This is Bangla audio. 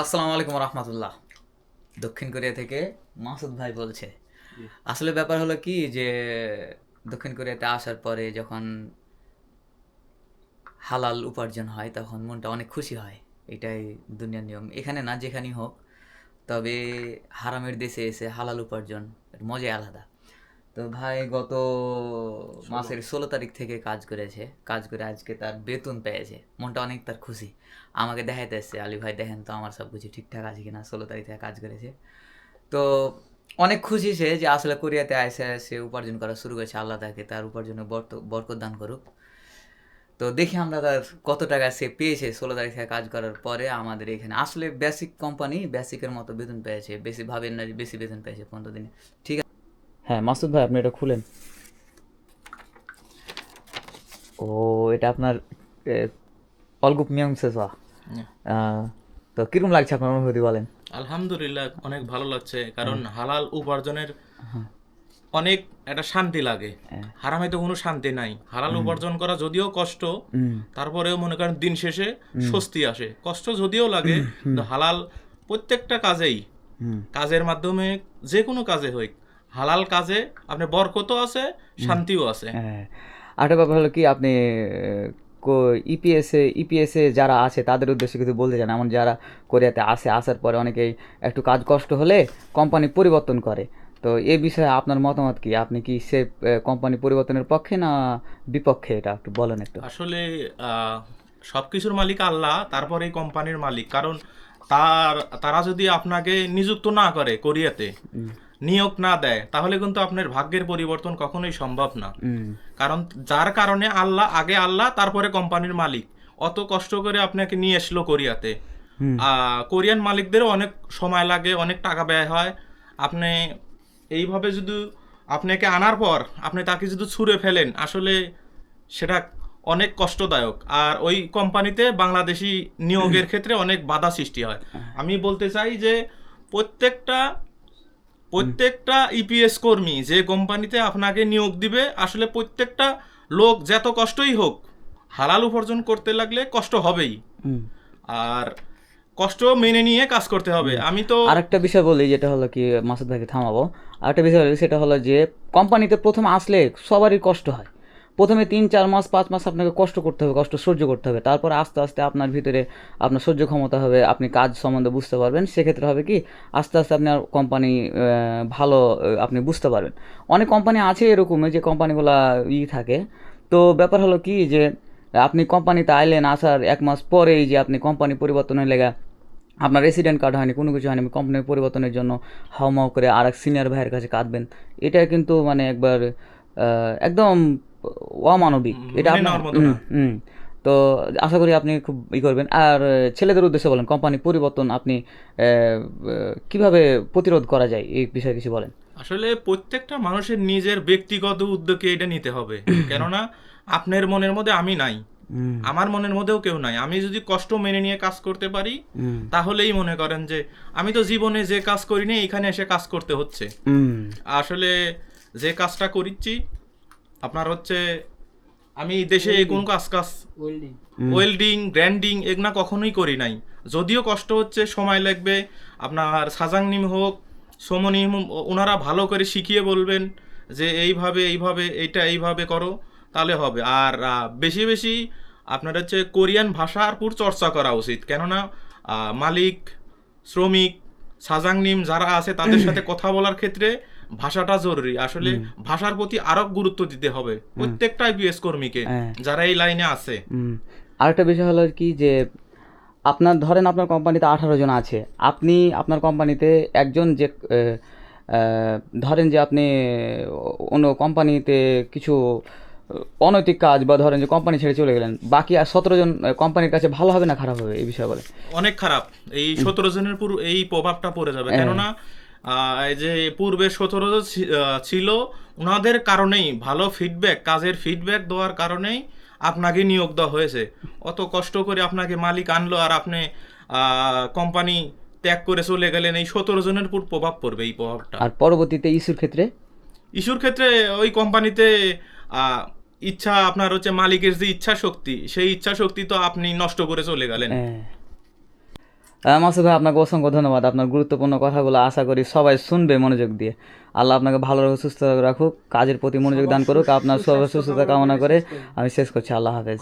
আসসালামু আলাইকুম রহমতুল্লাহ। দক্ষিণ কোরিয়া থেকে মাসুদ ভাই বলছে। আসলে ব্যাপার হলো কি যে দক্ষিণ কোরিয়াতে আসার পরে যখন হালাল উপার্জন হয় তখন মনটা অনেক খুশি হয়। এটাই দুনিয়ার নিয়ম। এখানে না যেখানেই হোক তবে হারামের দেশে এসে হালাল উপার্জন মজাই আলাদা। তো ভাই গত মাসের ষোলো তারিখ থেকে কাজ করেছে কাজ করে আজকে তার বেতন পেয়েছে। মনটা অনেক তার খুশি। আমাকে দেখাইতে এসছে আলী ভাই দেখেন তো আমার সব কিছু ঠিকঠাক আছে কিনা ষোলো তারিখ থেকে কাজ করেছে। তো অনেক খুশি সে যে আসলে কোরিয়াতে আসে সে উপার্জন করা শুরু করেছে আল্লাহ তাকে তার উপার্জনে বরত- বরকত দান করুক। তো দেখি আমরা তার কত টাকা সে পেয়েছে ষোলো তারিখ থেকে কাজ করার পরে আমাদের এখানে। আসলে বেসিক কোম্পানি বেসিকের মতো বেতন পেয়েছে বেশি ভাবেন না যে বেশি বেতন পেয়েছে পনেরো দিনে। ঠিক আছে। হ্যাঁ মাসুদ ভাই আপনি এটা খুলেন। ও এটা আপনার অলগুপ মিয়ং সেসা। তো কীরকম লাগছে আপনার অনুভূতি বলেন? আলহামদুলিল্লাহ অনেক ভালো লাগছে কারণ হালাল উপার্জনের অনেক একটা শান্তি লাগে। হারামে তো কোনো শান্তি নাই। হালাল উপার্জন করা যদিও কষ্ট তারপরেও মনে করেন দিন শেষে স্বস্তি আসে। কষ্ট যদিও লাগে হালাল প্রত্যেকটা কাজেই কাজের মাধ্যমে যে কোনো কাজে হোক হালাল কাজে আপনার বরকতও আছে শান্তিও আছে। হ্যাঁ। আরেকটা ব্যাপার হলো কি আপনি ইপিএসে ইপিএসে যারা আছে তাদের উদ্দেশ্যে কিছু বলতে চান? এমন যারা কোরিয়াতে আসে আসার পরে অনেকেই একটু কাজ কষ্ট হলে কোম্পানি পরিবর্তন করে। তো এ বিষয়ে আপনার মতামত কি? আপনি কি সে কোম্পানি পরিবর্তনের পক্ষে না বিপক্ষে? এটা একটু বলেন একটু। আসলে আহ, সবকিছুর মালিক আল্লাহ তারপরে এই কোম্পানির মালিক। কারণ তার তারা যদি আপনাকে নিযুক্ত না করে কোরিয়াতে নিয়োগ না দেয় তাহলে কিন্তু আপনার ভাগ্যের পরিবর্তন কখনোই সম্ভব না। কারণ যার কারণে আল্লাহ আগে আল্লাহ তারপরে কোম্পানির মালিক। অত কষ্ট করে আপনাকে নিয়ে এসলো কোরিয়াতে। কোরিয়ান মালিকদেরও অনেক সময় লাগে অনেক টাকা ব্যয় হয়। আপনি এইভাবে যদি আপনাকে আনার পর আপনি তাকে যদি ছুঁড়ে ফেলেন আসলে সেটা অনেক কষ্টদায়ক। আর ওই কোম্পানিতে বাংলাদেশি নিয়োগের ক্ষেত্রে অনেক বাধা সৃষ্টি হয়। আমি বলতে চাই যে প্রত্যেকটা প্রত্যেকটা ইপিএস কর্মী যে কোম্পানিতে আপনাকে নিয়োগ দিবে আসলে প্রত্যেকটা লোক যত কষ্টই হোক হালাল উপার্জন করতে লাগলে কষ্ট হবেই। আর কষ্ট মেনে নিয়ে কাজ করতে হবে। আমি তো আরেকটা বিষয় বলি যেটা হলো কি মাসুদ ভাইকে থামাবো। আরেকটা বিষয় বলি সেটা হলো যে কোম্পানিতে প্রথম আসলে সবারই কষ্ট হয়। প্রথমে তিন, চার মাস, পাঁচ মাস আপনাকে কষ্ট করতে হবে, কষ্ট সহ্য করতে হবে। তারপর আস্তে আস্তে আপনার ভিতরে আপনার সহ্য ক্ষমতা হবে, আপনি কাজ সম্বন্ধে বুঝতে পারবেন। সেক্ষেত্রে হবে কি, আস্তে আস্তে আপনার কোম্পানি ভালো আপনি বুঝতে পারবেন। অনেক কোম্পানি আছে এরকমই যে কোম্পানিগুলো ই থাকে। তো ব্যাপার হলো কি যে, আপনি কোম্পানিতে আইলেন, আসার এক মাস পরেই যে আপনি কোম্পানি পরিবর্তনের লেগা আপনার রেসিডেন্ট কার্ড হয়নি, কোনো কিছু হয়নি কোম্পানির পরিবর্তনের জন্য হাওমাও করে আর এক সিনিয়র ভাইয়ের কাছে কাঁদবেন। এটা কিন্তু মানে একবার একদম অমানবিক। এটা আপনার হুম, তো আশা করি আপনি খুব ই করবেন। আর ছেলেদের উদ্দেশ্যে বলেন কোম্পানি পরিবর্তন আপনি কীভাবে প্রতিরোধ করা যায়? এই বিষয়ে কিছু বলেন। আসলে প্রত্যেকটা মানুষের নিজের ব্যক্তিগত উদ্যোগে এটা নিতে হবে। কেননা আপনার মনের মধ্যে আমি নাই। আমার মনের মধ্যেও কেউ নাই। আমি যদি কষ্ট মেনে নিয়ে কাজ করতে পারি তাহলেই মনে করেন যে আমি তো জীবনে যে কাজ করিনি এখানে এসে কাজ করতে হচ্ছে। আসলে যে কাজটা করিচ্ছি আপনার হচ্ছে আমি দেশে কোন কাজ কাজ ওয়েল্ডিং গ্র্যান্ডিং এগুলা কখনোই করি নাই। যদিও কষ্ট হচ্ছে সময় লাগবে আপনার সাজাংনিম হোক সোমনিম ওনারা ভালো করে শিখিয়ে বলবেন যে এইভাবে এইভাবে এইটা এইভাবে করো তাহলে হবে। আর বেশি বেশি আপনার হচ্ছে কোরিয়ান ভাষার পুর চর্চা করা উচিত। কেননা মালিক শ্রমিক সাজাংনিম যারা আছে তাদের সাথে কথা বলার ক্ষেত্রে ভাষাটা জরুরি। আসলে ভাষার প্রতি আরও গুরুত্ব দিতে হবে প্রত্যেকটা আইপিএস কর্মীকে হ্যাঁ। যারা এই লাইনে আছে। আরেকটা বিষয় হলো কি যে আপনার ধরেন আপনার কোম্পানিতে আঠারো জন আছে আপনি আপনার কোম্পানিতে একজন যে ধরেন যে আপনি অন্য কোম্পানিতে কিছু অনৈতিক কাজ বা ধরেন যে কোম্পানি ছেড়ে চলে গেলেন বাকি আর সতেরো জন কোম্পানির কাছে ভালো হবে না খারাপ হবে এই বিষয়ে বলে অনেক খারাপ। এই সতেরো জনের পুরো এই প্রভাবটা পড়ে যাবে। কেননা এই যে পূর্বে সতেরো জন ছিল ওনাদের কারণেই ভালো ফিডব্যাক কাজের ফিডব্যাক দেওয়ার কারণেই আপনাকে নিয়োগ দেওয়া হয়েছে। অত কষ্ট করে আপনাকে মালিক আনলো আর আপনি কোম্পানি ত্যাগ করে চলে গেলেন এই সতেরো জনের উপর প্রভাব পড়বে এই প্রভাবটা। আর পরবর্তীতে ইস্যুর ক্ষেত্রে? ইস্যুর ক্ষেত্রে ওই কোম্পানিতে ইচ্ছা আপনার হচ্ছে মালিকের যে ইচ্ছা শক্তি সেই ইচ্ছা শক্তি তো আপনি নষ্ট করে চলে গেলেন। হ্যাঁ। মাসুদ ভাই আপনাকে অসংখ্য ধন্যবাদ। আপনার গুরুত্বপূর্ণ কথাগুলো আশা করি সবাই শুনবে মনোযোগ দিয়ে। আল্লাহ আপনাকে ভালো রাখুক সুস্থ রাখুক কাজের প্রতি মনোযোগ দান করুক। আপনার সবাই সুস্থতা কামনা করে আমি শেষ করছি। আল্লাহ হাফেজ।